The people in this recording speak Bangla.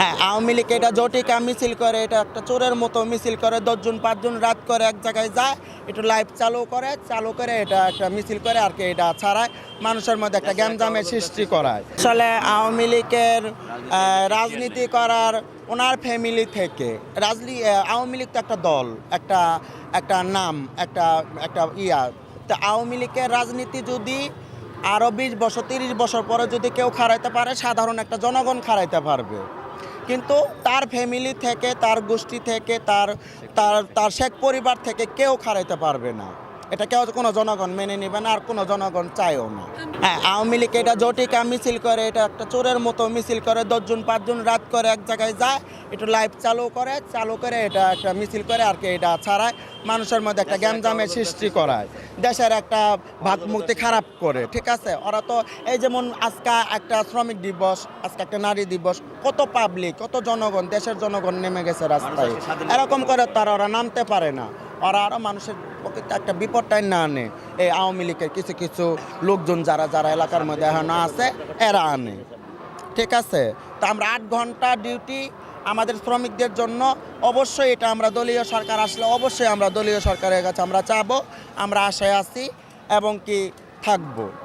হ্যাঁ আওয়ামী লীগ এটা জটিকা মিছিল করে, এটা একটা চোরের মতো মিছিল করে, দশজন, পাঁচজন রাত করে এক জায়গায় যায়, একটু লাইভ চালু করে চালু করে এটা একটা মিছিল করে আর কি, এটা ছাড়ায় মানুষের মধ্যে একটা গ্যামজামের সৃষ্টি করায়। আসলে আওয়ামী লীগের রাজনীতি করার ওনার ফ্যামিলি থেকে রাজনী আওয়ামী লীগ তো একটা দল, একটা একটা নাম, একটা একটা ইয়া। তো আওয়ামী লীগের রাজনীতি যদি আরও বিশ বছর, তিরিশ বছর পরে যদি কেউ খাড়াইতে পারে, সাধারণ একটা জনগণ খাড়াইতে পারবে। কিন্তু তার ফ্যামিলি থেকে, তার গোষ্ঠী থেকে, তার তার তার শেখ পরিবার থেকে কেউ খাড়াইতে পারবে না। এটা কেউ কোনো জনগণ মেনে নেবে না আর কোনো জনগণ চায়ও না। হ্যাঁ আওয়ামী লীগ এটা জটিকা মিছিল করে এটা একটা চোরের মতো মিছিল করে দশজন পাঁচজন রাত করে এক জায়গায় যায় একটু লাইভ চালু করে চালু করে এটা একটা মিছিল করে আর কি এটা ছাড়ায় মানুষের মধ্যে একটা গ্যামজামের সৃষ্টি করায়। দেশের একটা ভাবমূর্তি খারাপ করে ঠিক আছে? ওরা তো এই যেমন আজকে একটা শ্রমিক দিবস আজকে একটা নারী দিবস কত পাবলিক কত জনগণ দেশের জনগণ নেমে গেছে রাস্তায়। এরকম করে তারা ওরা নামতে পারে না। ওরা আরও মানুষের পক্ষে একটা বিপদটাই না আনে। এই আওয়ামী লীগের কিছু কিছু লোকজন যারা যারা এলাকার মধ্যে এখন আছে, এরা আনে। ঠিক আছে? তো আমরা আট ঘণ্টা ডিউটি আমাদের শ্রমিকদের জন্য। অবশ্যই এটা আমরা দলীয় সরকার আসলে অবশ্যই আমরা দলীয় সরকারের কাছে আমরা চাবো, আমরা আশায় আছি এবং কি থাকব।